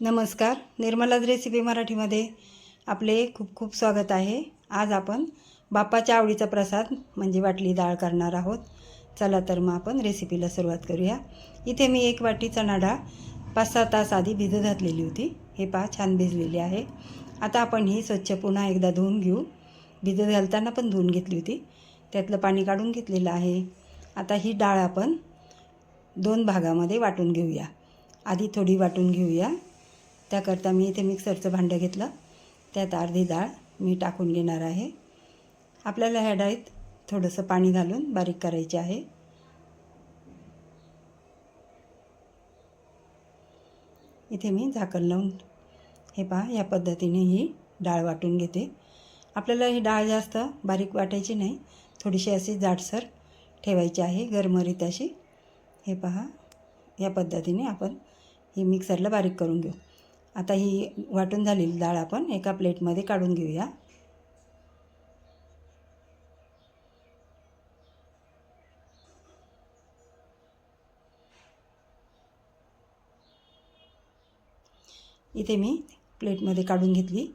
नमस्कार निर्मलाज रेसिपी मराठीमध्ये आपले खूप खूप स्वागत आहे. आज आपण बाप्पाच्या आवडीचा प्रसाद म्हणजे वाटली डाळ करणार आहोत. चला तर मग आपण रेसिपीला सुरुवात करूया. इथे मी एक वाटी चणा डाळ पाच सहा तास आधी भिजत घातलेली होती. हे पहा छान भिजलेली आहे. आता आपण ही स्वच्छ पुन्हा एकदा धुवून घेऊ. भिजत घालताना पण धुवून घेतली होती. त्यातलं पाणी काढून घेतलेलं आहे. आता ही डाळ आपण दोन भागामध्ये वाटून घेऊया. आधी थोडी वाटून घेऊया. त्याकरता मी इथे मिक्सरचं भांडं घेतलं. त्यात अर्धी डाळ मी टाकून घेणार आहे. आपल्याला ह्या डाळीत थोडंसं पाणी घालून बारीक करायचे आहे. इथे मी झाकण लावून हे पहा या पद्धतीने ही डाळ वाटून घेते. आपल्याला ही डाळ जास्त बारीक वाटायची नाही थोडीशी अशी जाडसर ठेवायची आहे गरमरीत अशी. हे पहा या पद्धतीने आपण ही मिक्सरला बारीक करून घेऊ. आता ही वाटून झालेली डाळ आपण एका प्लेटमध्ये काढून घेऊया. इथे मी प्लेटमध्ये काढून घेतली.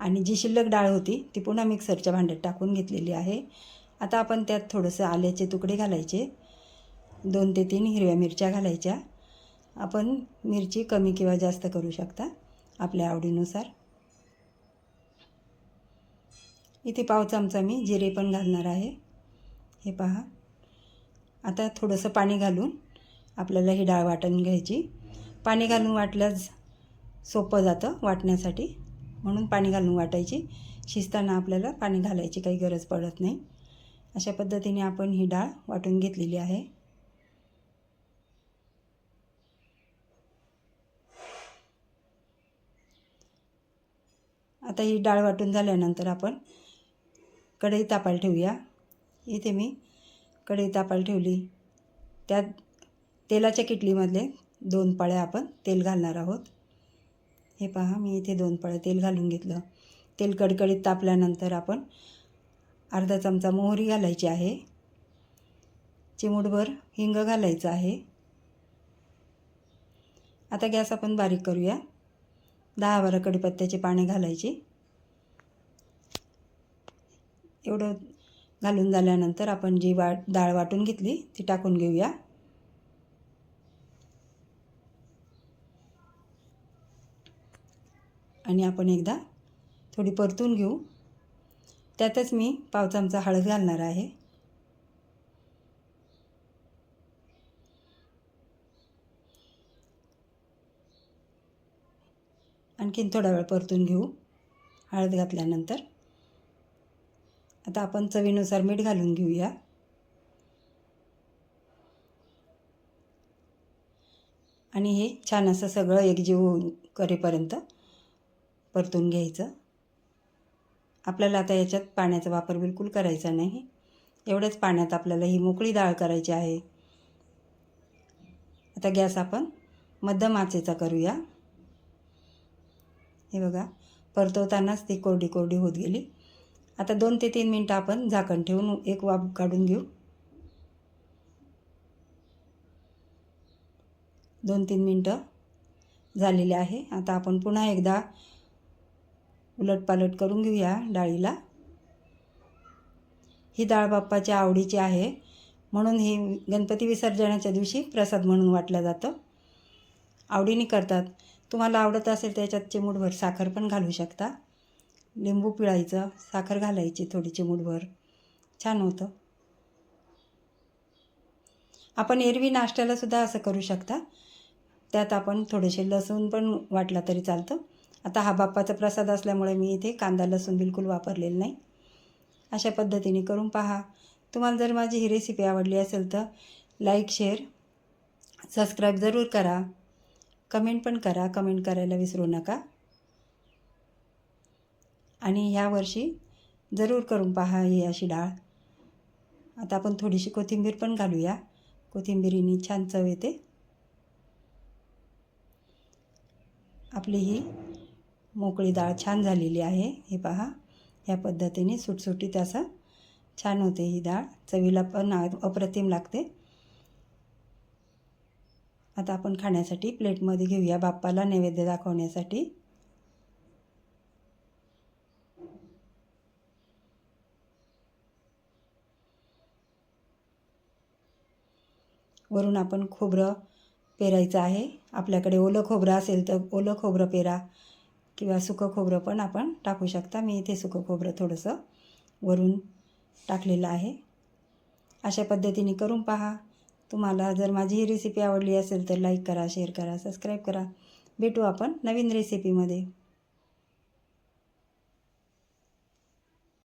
आणि जी शिल्लक डाळ होती ती पुन्हा मिक्सरच्या भांड्यात टाकून घेतलेली आहे. आता आपण त्यात थोडंसं आल्याचे तुकडे घालायचे. दोन ते तीन हिरव्या मिरच्या घालायच्या. आपण मिरची कमी किंवा जास्त करू शकता आपल्या आवडीनुसार. इथे पाव चमचा मी जिरे पण घालणार आहे. हे पहा. आता थोडंसं पाणी घालून आपल्याला ही डाळ वाटून घ्यायची. पाणी घालून वाटल्यास सोपं जातं वाटण्यासाठी. म्हणून पाणी घालून वाटायची. शिजताना आपल्याला पाणी घालायची काही गरज पडत नाही. अशा पद्धतीने आपण ही डाळ वाटून घेतलेली आहे. आता ही डाळ वाटून झाल्यानंतर आपण कढई तापायला ठेवूया. इथे मी कढई तापायला ठेवली. त्यात तेलाच्या किटलीमधले दोन पाळ्या आपण तेल घालणार आहोत. हे पहा मी इथे दोन पाळ्या तेल घालून घेतलं. तेल कडकडीत तापल्यानंतर आपण अर्धा चमचा मोहरी घालायची आहे. चिमूटभर हिंग घालायचं आहे. आता गॅस आपण बारीक करूया. दहा बारा कडीपत्त्याचे पाने घालायची. एवढं घालून झाल्यानंतर आपण जी वा डाळ वाटून घेतली ती टाकून घेऊया. आणि आपण एकदा थोडी परतून घेऊ. त्यातच मी पाव चमचा हळद घालणार आहे. आणखीन थोडा वेळ परतून घेऊ. हळद घातल्यानंतर आता आपण चवीनुसार मीठ घालून घेऊया. आणि हे छान असं सगळं एकजीव करेपर्यंत परतून घ्यायचं. आपल्याला आता याच्यात पाण्याचा वापर बिलकुल करायचा नाही. एवढ्याच पाण्यात आपल्याला ही मोकळी डाळ करायची आहे. आता गॅस आपण मध्यम आचेचा करूया. हे बघा परतवतानाच ती कोरडी कोरडी होत गेली. आता दोन ते तीन मिनटं आपण झाकण ठेवून एक वाफ काढून घेऊ. दोन तीन मिनटं झालेले आहे. आता आपण पुन्हा एकदा उलटपालट करून घेऊया डाळीला. ही डाळ बाप्पाच्या आवडीची आहे. म्हणून ही गणपती विसर्जनाच्या दिवशी प्रसाद म्हणून वाटलं जातं. आवडीने करतात. तुम्हाला आवडत असेल त्याच्यात चिमूटभर साखर पण घालू शकता. लिंबू पिळायचं साखर घालायची थोडी चिमूटभर छान होतं. आपण एरवी नाश्त्यालासुद्धा असं करू शकता. त्यात आपण थोडेसे लसूण पण वाटला तरी चालतं. आता हा बाप्पाचा प्रसाद असल्यामुळे मी इथे कांदा लसूण बिलकुल वापरलेलं नाही. अशा पद्धतीने करून पहा. तुम्हाला जर माझी ही रेसिपी आवडली असेल तर लाईक शेअर सबस्क्राईब जरूर करा. कमेंट पण करा. कमेंट करायला विसरू नका. आणि ह्या वर्षी जरूर करून पहा ही अशी डाळ. आता आपण थोडीशी कोथिंबीर पण घालूया. कोथिंबीरीने छान चव येते. आपली ही मोकळी डाळ छान झालेली आहे. हे पहा ह्या पद्धतीने सुटसुटीत असं छान होते ही डाळ. चवीला पण अप्रतिम लागते. आता आपण खाण्यासाठी प्लेटमध्ये घेऊया. बाप्पाला नैवेद्य दाखवण्यासाठी वरून आपण खोबरं पेरायचं आहे. आपल्याकडे ओलं खोबरं असेल तर ओलं खोबरं पेरा किंवा सुकं खोबरं पण आपण टाकू शकता. मी इथे सुकं खोबरं थोडंसं वरून टाकलेलं आहे. अशा पद्धतीने करून पहा. तुम्हाला जर माझी ही रेसिपी आवडली असेल तर लाईक करा शेअर करा सबस्क्राईब करा. भेटू आपण नवीन रेसिपीमध्ये